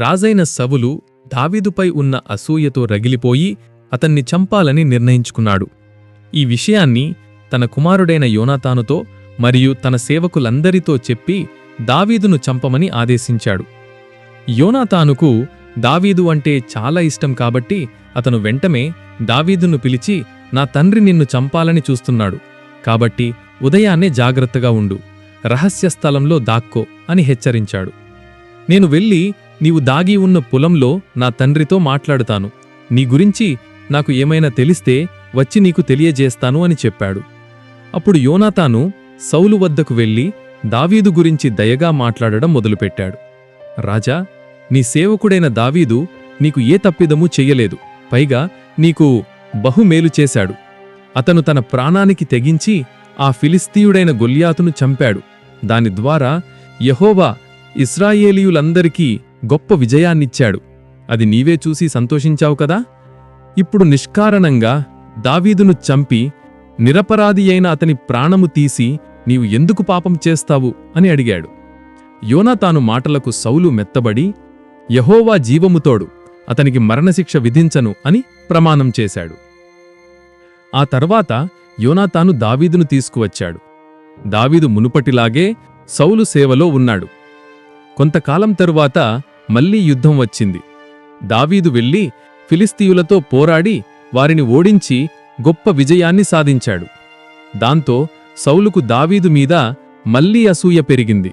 రాజైన సవులు దావీదుపై ఉన్న అసూయతో రగిలిపోయి అతన్ని చంపాలని నిర్ణయించుకున్నాడు. ఈ విషయాన్ని తన కుమారుడైన యోనాతానుతో మరియు తన సేవకులందరితో చెప్పి దావీదును చంపమని ఆదేశించాడు. యోనాతానుకు దావీదు అంటే చాలా ఇష్టం కాబట్టి అతను వెంటనే దావీదును పిలిచి నా తండ్రి నిన్ను చంపాలని చూస్తున్నాడు. కాబట్టి ఉదయాన్నే జాగ్రత్తగా ఉండు. రహస్య స్థలంలో దాక్కో అని హెచ్చరించాడు. నేను వెళ్ళి నీవు దాగి ఉన్న పొలంలో నా తండ్రితో మాట్లాడుతాను. నీ గురించి నాకు ఏమైనా తెలిస్తే వచ్చి నీకు తెలియజేస్తాను అని చెప్పాడు. అప్పుడు యోనాతాను సౌలు వద్దకు వెళ్ళి దావీదు గురించి దయగా మాట్లాడడం మొదలుపెట్టాడు. రాజా నీ సేవకుడైన దావీదు నీకు ఏ తప్పిదమూ చెయ్యలేదు పైగా నీకు బహుమేలు చేశాడు. అతను తన ప్రాణానికి తెగించి ఆ ఫిలిస్తీయుడైన గొల్యాతును చంపాడు. దాని ద్వారా యహోవా ఇస్రాయేలీయులందరికీ గొప్ప విజయాన్నిచ్చాడు. అది నీవే చూసి సంతోషించావు కదా? ఇప్పుడు నిష్కారణంగా దావీదును చంపి నిరపరాధి అయిన అతని ప్రాణము తీసి నీవు ఎందుకు పాపం చేస్తావు? అని అడిగాడు. యోనాతాను మాటలకు సౌలు మెత్తబడి యహోవా జీవముతోడు అతనికి మరణశిక్ష విధించను అని ప్రమాణం చేశాడు. ఆ తర్వాత యోనాతాను దావీదును తీసుకువచ్చాడు. దావీదు మునుపటిలాగే సౌలు సేవలో ఉన్నాడు. కొంతకాలం తరువాత మళ్ళీ యుద్ధం వచ్చింది. దావీదు వెళ్ళి ఫిలిస్తీయులతో పోరాడి వారిని ఓడించి గొప్ప విజయాన్ని సాధించాడు. దాంతో సౌలుకు దావీదు మీద మళ్ళీ అసూయ పెరిగింది.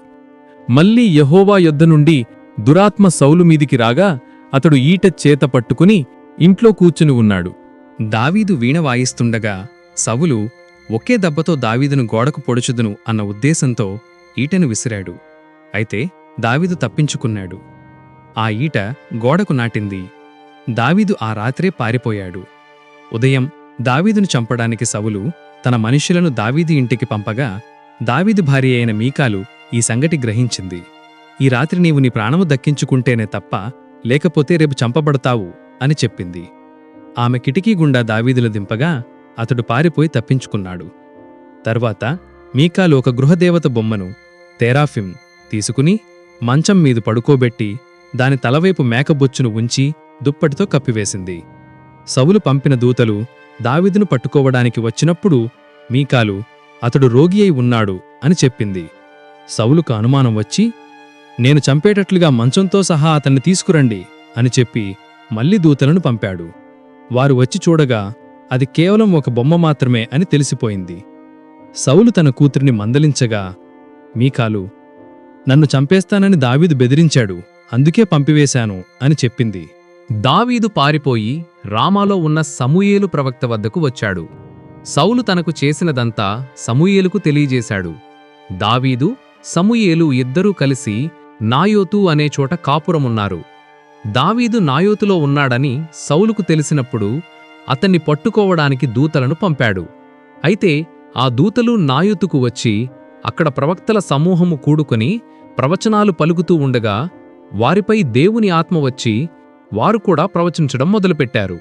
మళ్ళీ యహోవా యొద్ద నుండి దురాత్మ సౌలు మీదికి రాగా అతడు ఈట చేత పట్టుకుని ఇంట్లో కూర్చుని ఉన్నాడు. దావీదు వీణ వాయిస్తుండగా సవులు ఒకే దెబ్బతో దావీదును గోడకు పొడుచుదును అన్న ఉద్దేశంతో ఈటను విసిరాడు. అయితే దావీదు తప్పించుకున్నాడు. ఆ ఈట గోడకు నాటింది. దావీదు ఆ రాత్రే పారిపోయాడు. ఉదయం దావీదును చంపడానికి సవులు తన మనుషులను దావీదు ఇంటికి పంపగా దావీదు భార్య అయిన మీకాలు ఈ సంగటి గ్రహించింది. ఈ రాత్రి నీవు నీ ప్రాణము దక్కించుకుంటేనే తప్ప లేకపోతే రేపు చంపబడతావు అని చెప్పింది. ఆమె కిటికీ గుండా దావీదులు దింపగా అతడు పారిపోయి తప్పించుకున్నాడు. తర్వాత మీకాలు ఒక గృహదేవత బొమ్మను తెరాఫిమ్ తీసుకుని మంచం మీద పడుకోబెట్టి దాని తలవైపు మేకబొచ్చును ఉంచి దుప్పటితో కప్పివేసింది. సవులు పంపిన దూతలు దావీదును పట్టుకోవడానికి వచ్చినప్పుడు మీకాలు అతడు రోగి అయి ఉన్నాడు అని చెప్పింది. సవులుకు అనుమానం వచ్చి నేను చంపేటట్లుగా మంచంతో సహా అతన్ని తీసుకురండి అని చెప్పి మళ్ళీ దూతలను పంపాడు. వారు వచ్చి చూడగా అది కేవలం ఒక బొమ్మ మాత్రమే అని తెలిసిపోయింది. సౌలు తన కూతురిని మందలించగా మీకాలు నన్ను చంపేస్తానని దావీదు బెదిరించాడు. అందుకే పంపివేశాను అని చెప్పింది. దావీదు పారిపోయి రామాలో ఉన్న సమూయేలు ప్రవక్త వద్దకు వచ్చాడు. సౌలు తనకు చేసినదంతా సమూయేలుకు తెలియజేశాడు. దావీదు సమూయేలు ఇద్దరూ కలిసి నాయోతు అనే చోట కాపురమున్నారు. దావీదు నాయోతులో ఉన్నాడని సౌలుకు తెలిసినప్పుడు అతన్ని పట్టుకోవడానికి దూతలను పంపాడు. అయితే ఆ దూతలు నాయోతుకు వచ్చి అక్కడ ప్రవక్తల సమూహము కూడుకొని ప్రవచనాలు పలుకుతూ ఉండగా వారిపై దేవుని ఆత్మ వచ్చి వారు కూడా ప్రవచించడం మొదలుపెట్టారు.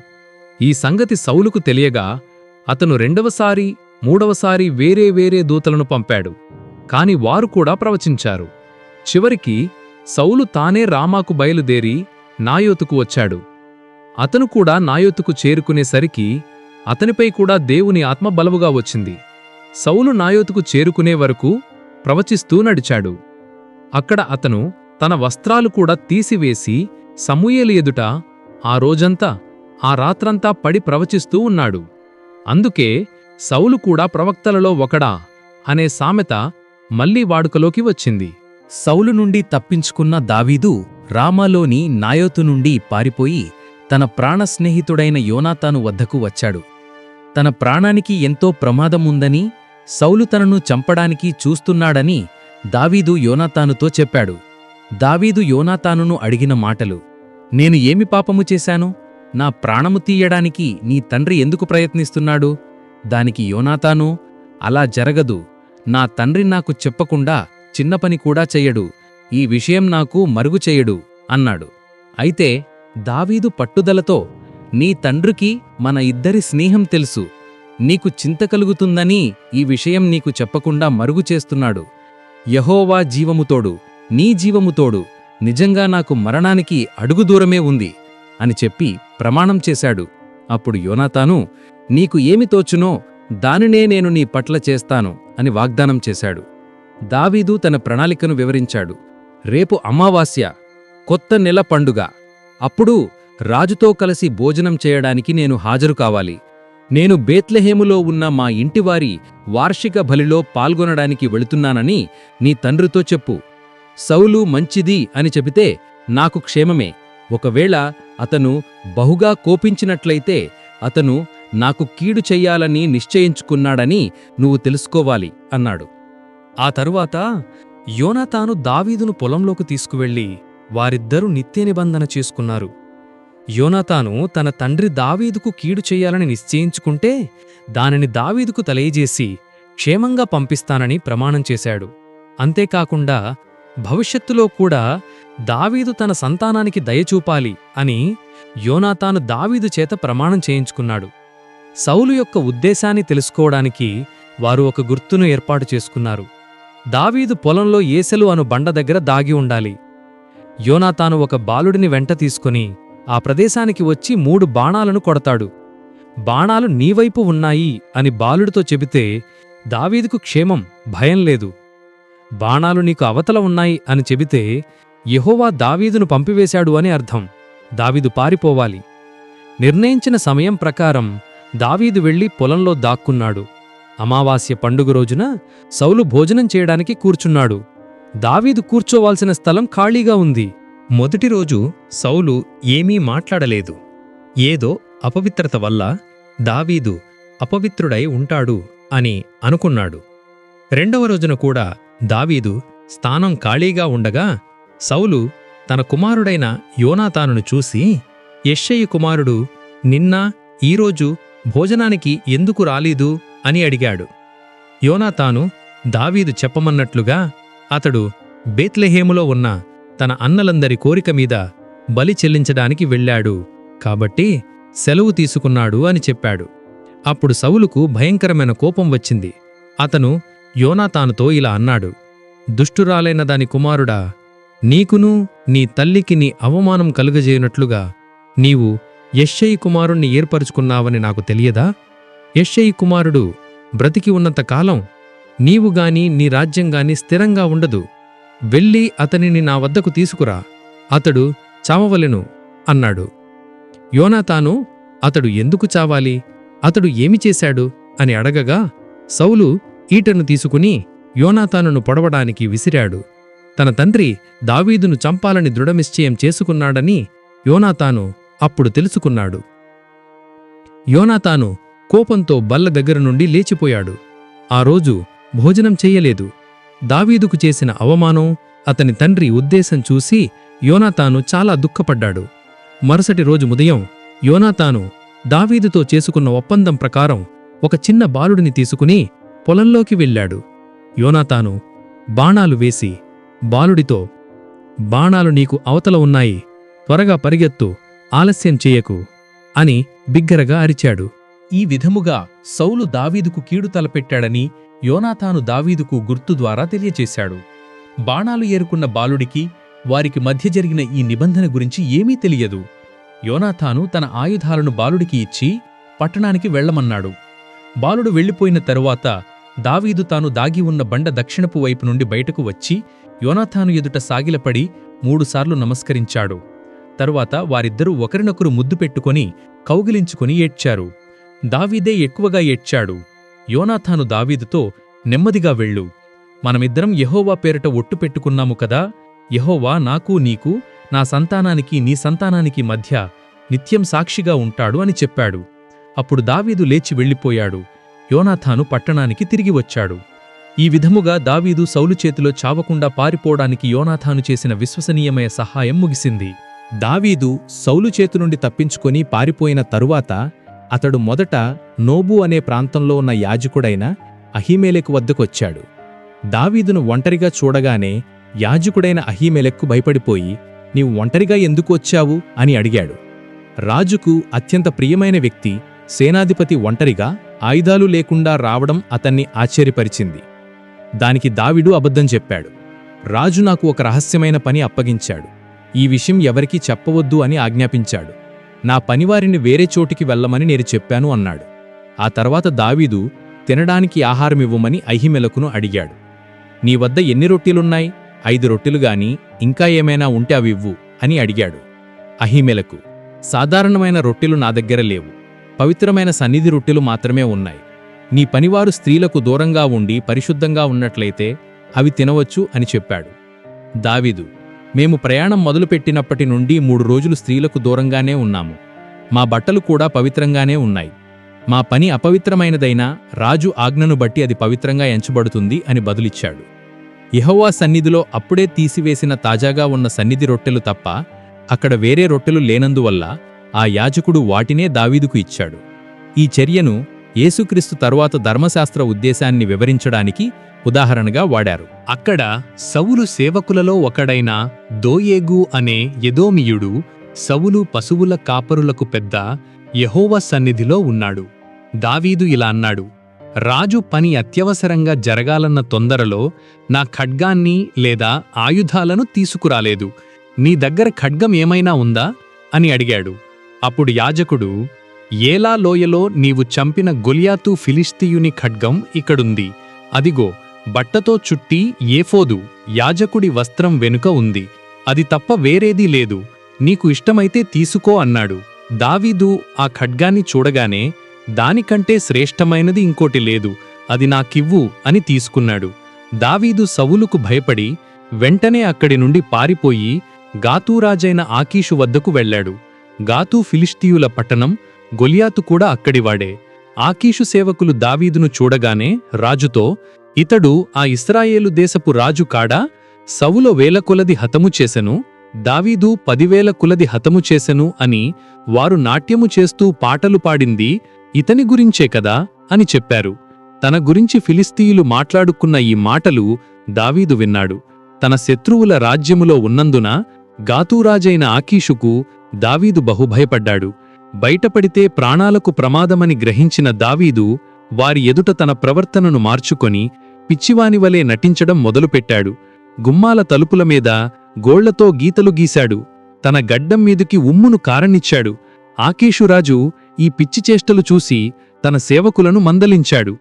ఈ సంగతి సౌలుకు తెలియగా అతను రెండవసారి మూడవసారి వేరే వేరే దూతలను పంపాడు. కాని వారు కూడా ప్రవచించారు. చివరికి సౌలు తానే రామాకు బయలుదేరి నాయోతుకు వచ్చాడు. అతను కూడా నాయోతుకు చేరుకునేసరికి అతనిపై కూడా దేవుని ఆత్మ బలవుగా వచ్చింది. సౌలు నాయోతుకు చేరుకునే వరకు ప్రవచిస్తూ నడిచాడు. అక్కడ అతను తన వస్త్రాలు కూడా తీసివేసి సమూయేలు ఎదుట ఆ రోజంతా ఆ రాత్రంతా పడి ప్రవచిస్తూ ఉన్నాడు. అందుకే సౌలు కూడా ప్రవక్తలలో ఒకడా అనే సామెత మళ్ళీ వాడుకలోకి వచ్చింది. సౌలు నుండి తప్పించుకున్న దావీదు రామాలోని నాయోతు నుండి పారిపోయి తన ప్రాణ స్నేహితుడైన యోనాతాను వద్దకు వచ్చాడు. తన ప్రాణానికి ఎంతో ప్రమాదముందని సౌలు తనను చంపడానికి చూస్తున్నాడని దావీదు యోనాతానుతో చెప్పాడు. దావీదు యోనాతానును అడిగిన మాటలు నేను ఏమి పాపము చేశాను? నా ప్రాణము తీయడానికి నీ తండ్రి ఎందుకు ప్రయత్నిస్తున్నాడు? దానికి యోనాతాను అలా జరగదు. నా తండ్రి నాకు చెప్పకుండా చిన్న పని కూడా చెయ్యడు. ఈ విషయం నాకు మరుగు చెయ్యడు అన్నాడు. అయితే దావీదు పట్టుదలతో నీ తండ్రికి మన ఇద్దరి స్నేహం తెలుసు. నీకు చింత కలుగుతుందని ఈ విషయం నీకు చెప్పకుండా మరుగు చేస్తున్నాడు. యహోవా జీవముతోడు నీ జీవముతోడు నిజంగా నాకు మరణానికి అడుగు దూరమే ఉంది అని చెప్పి ప్రమాణం చేశాడు. అప్పుడు యోనాతాను నీకు ఏమి తోచునో దానినే నేను నీ పట్ల చేస్తాను అని వాగ్దానం చేశాడు. దావీదు తన ప్రణాళికను వివరించాడు. రేపు అమావాస్య కొత్త నెల పండుగ. అప్పుడు రాజుతో కలిసి భోజనం చేయడానికి నేను హాజరు కావాలి. నేను బేత్లెహేములో ఉన్న మా ఇంటివారి వార్షిక బలిలో పాల్గొనడానికి వెళుతున్నానని నీ తండ్రితో చెప్పు. సౌలు మంచిది అని చెబితే నాకు క్షేమమే. ఒకవేళ అతను బహుగా కోపించినట్లయితే అతను నాకు కీడు చెయ్యాలని నిశ్చయించుకున్నాడని నువ్వు తెలుసుకోవాలి అన్నాడు. ఆ తరువాత యోనాతాను దావీదును పొలంలోకి తీసుకువెళ్ళి వారిద్దరూ నిత్య నిబంధన చేసుకున్నారు. యోనాతాను తన తండ్రి దావీదుకు కీడు చెయ్యాలని నిశ్చయించుకుంటే దానిని దావీదుకు తెలియజేసి క్షేమంగా పంపిస్తానని ప్రమాణం చేశాడు. అంతేకాకుండా భవిష్యత్తులో కూడా దావీదు తన సంతానానికి దయచూపాలి అని యోనాతాను దావీదు చేత ప్రమాణం చేయించుకున్నాడు. సౌలు యొక్క ఉద్దేశాన్ని తెలుసుకోవడానికి వారు ఒక గుర్తును ఏర్పాటు చేసుకున్నారు. దావీదు పొలంలో ఏసెలు అను బండ దగ్గర దాగి ఉండాలి. యోనాతాను ఒక బాలుడిని వెంట తీసుకుని ఆ ప్రదేశానికి వచ్చి మూడు బాణాలను కొడతాడు. బాణాలు నీవైపు ఉన్నాయి అని బాలుడితో చెబితే దావీదుకు క్షేమం భయం లేదు. బాణాలు నీకు అవతల ఉన్నాయి అని చెబితే యహోవా దావీదును పంపివేశాడు అని అర్థం. దావీదు పారిపోవాలి. నిర్ణయించిన సమయం ప్రకారం దావీదు వెళ్ళి పొలంలో దాక్కున్నాడు. అమావాస్య పండుగ రోజున సౌలు భోజనం చేయడానికి కూర్చున్నాడు. దావీదు కూర్చోవాల్సిన స్థలం ఖాళీగా ఉంది. మొదటి రోజు సౌలు ఏమీ మాట్లాడలేదు. ఏదో అపవిత్రత వల్ల దావీదు అపవిత్రుడై ఉంటాడు అని అనుకున్నాడు. రెండవ రోజున కూడా దావీదు స్థానం ఖాళీగా ఉండగా సౌలు తన కుమారుడైన యోనాతానును చూసి యెష్షయి కుమారుడు నిన్న ఈరోజు భోజనానికి ఎందుకు రాలేదు? అని అడిగాడు. యోనాతాను దావీదు చెప్పమన్నట్లుగా అతడు బేత్లెహేములో ఉన్న తన అన్నలందరి కోరిక మీద బలి చెల్లించడానికి వెళ్ళాడు. కాబట్టి సెలవు తీసుకున్నాడు అని చెప్పాడు. అప్పుడు సౌలుకు భయంకరమైన కోపం వచ్చింది. అతను యోనాతానుతో ఇలా అన్నాడు దుష్టురాలైన దాని కుమారుడా నీకును నీ తల్లికి నీ అవమానం కలుగజేయునట్లుగా నీవు యశ్షయి కుమారుణ్ణి ఏర్పరుచుకున్నావని నాకు తెలియదా? యశ్షయి కుమారుడు బ్రతికి ఉన్నంత కాలం నీవు గాని నీ రాజ్యం గాని స్థిరంగా ఉండదు. వెళ్ళి అతనిని నా వద్దకు తీసుకురా అతడు చావవలెను అన్నాడు. యోనాతాను అతడు ఎందుకు చావాలి? అతడు ఏమి చేశాడు? అని అడగగా సౌలు ఈటను తీసుకుని యోనాతానును పొడవడానికి విసిరాడు. తన తండ్రి దావీదును చంపాలని దృఢనిశ్చయం చేసుకున్నాడని యోనాతాను అప్పుడు తెలుసుకున్నాడు. యోనాతాను కోపంతో బల్ల దగ్గర నుండి లేచిపోయాడు. ఆ రోజు భోజనం చెయ్యలేదు దావీదుకు చేసిన అవమానం అతని తండ్రి ఉద్దేశం చూసి యోనాతాను చాలా దుఃఖపడ్డాడు. మరుసటి రోజు ఉదయం యోనాతాను దావీదుతో చేసుకున్న ఒప్పందం ప్రకారం ఒక చిన్న బాలుడిని తీసుకుని పొలంలోకి వెళ్ళాడు. యోనాతాను బాణాలు వేసి బాలుడితో బాణాలు నీకు అవతల ఉన్నాయి త్వరగా పరిగెత్తు ఆలస్యం చేయకు అని బిగ్గరగా అరిచాడు. ఈ విధముగా సౌలు దావీదుకు కీడు తలపెట్టాడని యోనాతాను దావీదుకు గుర్తు ద్వారా తెలియచేశాడు. బాణాలు ఏరుకున్న బాలుడికి వారికి మధ్య జరిగిన ఈ నిబంధన గురించి ఏమీ తెలియదు. యోనాథాను తన ఆయుధాలను బాలుడికి ఇచ్చి పట్టణానికి వెళ్ళమన్నాడు. బాలుడు వెళ్ళిపోయిన తరువాత దావీదు తాను దాగి ఉన్న బండ దక్షిణపు వైపు నుండి బయటకు వచ్చి యోనాథాను ఎదుట సాగిలపడి మూడుసార్లు నమస్కరించాడు. తరువాత వారిద్దరూ ఒకరినొకరు ముద్దు పెట్టుకొని కౌగిలించుకుని ఏడ్చారు. దావీదే ఎక్కువగా ఏడ్చాడు. యోనాథాను దావీదుతో నెమ్మదిగా వెళ్ళు. మనమిద్దరం యహోవా పేరిట ఒట్టు పెట్టుకున్నాము కదా? యహోవా నాకు నీకు నా సంతానానికి నీ సంతానానికి మధ్య నిత్యం సాక్షిగా ఉంటాడు అని చెప్పాడు. అప్పుడు దావీదు లేచి వెళ్ళిపోయాడు. యోనాథాను పట్టణానికి తిరిగి వచ్చాడు. ఈ విధముగా దావీదు సౌలు చేతిలో చావకుండా పారిపోవడానికి యోనాథాను చేసిన విశ్వసనీయమైన సహాయం ముగిసింది. దావీదు సౌలు చేతి నుండి తప్పించుకొని పారిపోయిన తరువాత అతడు మొదట నోబు అనే ప్రాంతంలో ఉన్న యాజకుడైన అహీమేలెకు వద్దకొచ్చాడు. దావీదును ఒంటరిగా చూడగానే యాజకుడైన అహీమేలెక్కు భయపడిపోయి నీవు ఒంటరిగా ఎందుకు వచ్చావు? అని అడిగాడు. రాజుకు అత్యంత ప్రియమైన వ్యక్తి సేనాధిపతి ఒంటరిగా ఆయుధాలు లేకుండా రావడం అతన్ని ఆశ్చర్యపరిచింది. దానికి దావిడు అబద్ధం చెప్పాడు. రాజు నాకు ఒక రహస్యమైన పని అప్పగించాడు. ఈ విషయం ఎవరికీ చెప్పవద్దు అని ఆజ్ఞాపించాడు. నా పనివారిని వేరే చోటికి వెళ్ళమని నేను చెప్పాను అన్నాడు. ఆ తర్వాత దావీదు తినడానికి ఆహారమివ్వమని అహిమెలకును అడిగాడు. నీ వద్ద ఎన్ని రొట్టెలున్నాయి? ఐదు రొట్టెలు గాని ఇంకా ఏమైనా ఉంటే అవివ్వు అని అడిగాడు. అహిమెలకు సాధారణమైన రొట్టెలు నా దగ్గర లేవు. పవిత్రమైన సన్నిధి రొట్టెలు మాత్రమే ఉన్నాయి. నీ పనివారు స్త్రీలకు దూరంగా ఉండి పరిశుద్ధంగా ఉన్నట్లయితే అవి తినవచ్చు అని చెప్పాడు. దావీదు మేము ప్రయాణం మొదలుపెట్టినప్పటి నుండి మూడు రోజులు స్త్రీలకు దూరంగానే ఉన్నాము. మా బట్టలు కూడా పవిత్రంగానే ఉన్నాయి. మా పని అపవిత్రమైనదైనా రాజు ఆజ్ఞను బట్టి అది పవిత్రంగా ఎంచబడుతుంది అని బదులిచ్చాడు. ఇహోవా సన్నిధిలో అప్పుడే తీసివేసిన తాజాగా ఉన్న సన్నిధి రొట్టెలు తప్ప అక్కడ వేరే రొట్టెలు లేనందువల్ల ఆ యాజకుడు వాటినే దావీదుకు ఇచ్చాడు. ఈ చర్యను యేసుక్రీస్తు తరువాత ధర్మశాస్త్ర ఉద్దేశాన్ని వివరించడానికి ఉదాహరణగా వాడారు. అక్కడ సవులు సేవకులలో ఒకడైన దోయేగు అనే యదోమియుడు సవులు పశువుల కాపరులకు పెద్ద యహోవ సన్నిధిలో ఉన్నాడు. దావీదు ఇలా అన్నాడు రాజు పని అత్యవసరంగా జరగాలన్న తొందరలో నా ఖడ్గాన్ని లేదా ఆయుధాలను తీసుకురాలేదు. నీ దగ్గర ఖడ్గం ఏమైనా ఉందా? అని అడిగాడు. అప్పుడు యాజకుడు ఏలా లోయలో నీవు చంపిన గొలియాతు ఫిలిస్తీయుని ఖడ్గం ఇక్కడుంది. అదిగో బట్టతో చుట్టి ఏఫోదు యాజకుడి వస్త్రం వెనుక ఉంది. అది తప్ప వేరేదీ లేదు. నీకు ఇష్టమైతే తీసుకో అన్నాడు. దావీదు ఆ ఖడ్గాన్ని చూడగానే దానికంటే శ్రేష్టమైనది ఇంకోటి లేదు. అది నాకివ్వు అని తీసుకున్నాడు. దావీదు సవులుకు భయపడి వెంటనే అక్కడి నుండి పారిపోయి గాతూరాజైన ఆకీషు వద్దకు వెళ్ళాడు. గాతు ఫిలిస్తీయుల పట్టణం గొలియాతు కూడా అక్కడివాడే. ఆకీషు సేవకులు దావీదును చూడగానే రాజుతో ఇతడు ఆ ఇస్రాయేలు దేశపు రాజు కాడా? సవుల వేలకొలది హతము చేసెను దావీదు పదివేల కులది హతము చేసెను అని వారు నాట్యము చేస్తూ పాటలు పాడింది ఇతని గురించే కదా? అని చెప్పారు. తన గురించి ఫిలిస్తీయులు మాట్లాడుకున్న ఈ మాటలు దావీదు విన్నాడు. తన శత్రువుల రాజ్యములో ఉన్నందున గాతూరాజైన ఆకీషుకు దావీదు బహుభయపడ్డాడు. బయటపడితే ప్రాణాలకు ప్రమాదమని గ్రహించిన దావీదు వారి ఎదుట తన ప్రవర్తనను మార్చుకొని పిచ్చివానివలే నటించడం మొదలుపెట్టాడు. గుమ్మాల తలుపుల మీద గోళ్ళతో గీతలు గీశాడు. తన గడ్డం మీదుకి ఉమ్మును కారణిచ్చాడు ఆకీషురాజు ఈ పిచ్చిచేష్టలు చూసి తన సేవకులను మందలించాడు.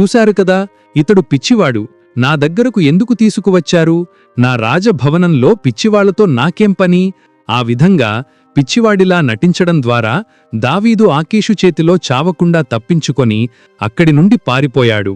చూశారు కదా ఇతడు పిచ్చివాడు. నా దగ్గరకు ఎందుకు తీసుకువచ్చారు? నా రాజభవనంలో పిచ్చివాళ్ళతో నాకేం పని? ఆ విధంగా పిచ్చివాడిలా నటించడం ద్వారా దావీదు ఆకీషు చేతిలో చావకుండా తప్పించుకొని అక్కడి నుండి పారిపోయాడు.